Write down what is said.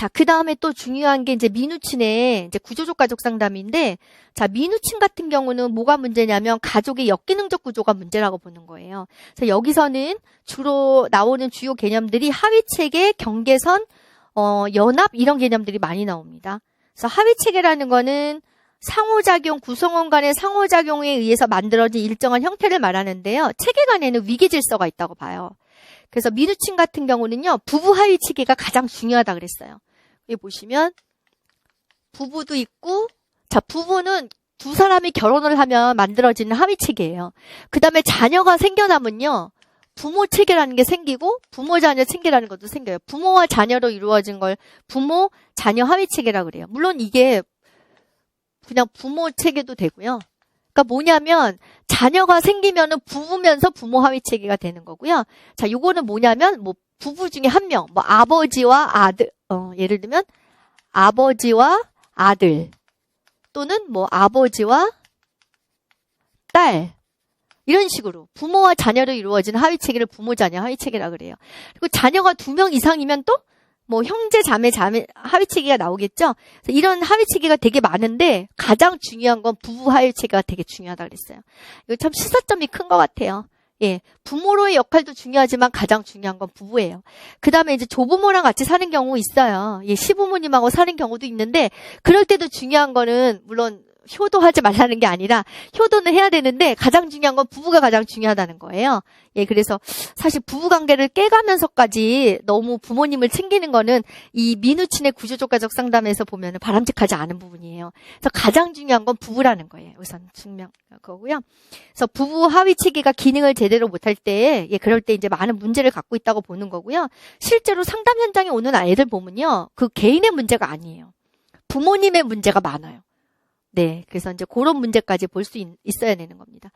자, 그 다음에 또 중요한 게 이제 민우친의 이제 구조적 가족 상담인데, 자, 민우친 같은 경우는 뭐가 문제냐면 가족의 역기능적 구조가 문제라고 보는 거예요. 그래서 여기서는 주로 나오는 주요 개념들이 하위 체계, 경계선, 어, 연합 이런 개념들이 많이 나옵니다. 그래서 하위 체계라는 거는 상호작용, 구성원 간의 상호작용에 의해서 만들어진 일정한 형태를 말하는데요. 체계 간에는 위계 질서가 있다고 봐요. 그래서 미루친 같은 경우는요, 부부 하위 체계가 가장 중요하다 그랬어요. 여기 보시면, 부부도 있고, 자, 부부는 두 사람이 결혼을 하면 만들어지는 하위 체계예요. 그 다음에 자녀가 생겨나면요, 부모 체계라는 게 생기고, 부모 자녀 체계라는 것도 생겨요. 부모와 자녀로 이루어진 걸 부모, 자녀 하위 체계라 그래요. 물론 이게 그냥 부모 체계도 되고요. 그러니까 뭐냐면 자녀가 생기면은 부부면서 부모 하위 체계가 되는 거고요. 자, 요거는 뭐냐면 뭐 부부 중에 한 명, 뭐 아버지와 아들, 어, 예를 들면 아버지와 아들 또는 뭐 아버지와 딸 이런 식으로 부모와 자녀로 이루어진 하위 체계를 부모 자녀 하위 체계라 그래요. 그리고 자녀가 두 명 이상이면 또 뭐 형제 자매 자매 하위 체계가 나오겠죠. 이런 하위 체계가 되게 많은데 가장 중요한 건 부부 하위 체계가 되게 중요하다 그랬어요. 이거 참 시사점이 큰 것 같아요. 예, 부모로의 역할도 중요하지만 가장 중요한 건 부부예요. 그 다음에 이제 조부모랑 같이 사는 경우 있어요. 예, 시부모님하고 사는 경우도 있는데, 그럴 때도 중요한 거는, 물론, 효도하지 말라는 게 아니라, 효도는 해야 되는데, 가장 중요한 건 부부가 가장 중요하다는 거예요. 예, 그래서 사실 부부 관계를 깨가면서까지 너무 부모님을 챙기는 거는 이 민우친의 구조적 가족 상담에서 보면 바람직하지 않은 부분이에요. 그래서 가장 중요한 건 부부라는 거예요. 우선 증명 거고요. 그래서 부부 하위 체계가 기능을 제대로 못할 때, 예, 그럴 때 이제 많은 문제를 갖고 있다고 보는 거고요. 실제로 상담 현장에 오는 아이들 보면요. 그 개인의 문제가 아니에요. 부모님의 문제가 많아요. 네. 그래서 이제 그런 문제까지 볼 수 있어야 되는 겁니다.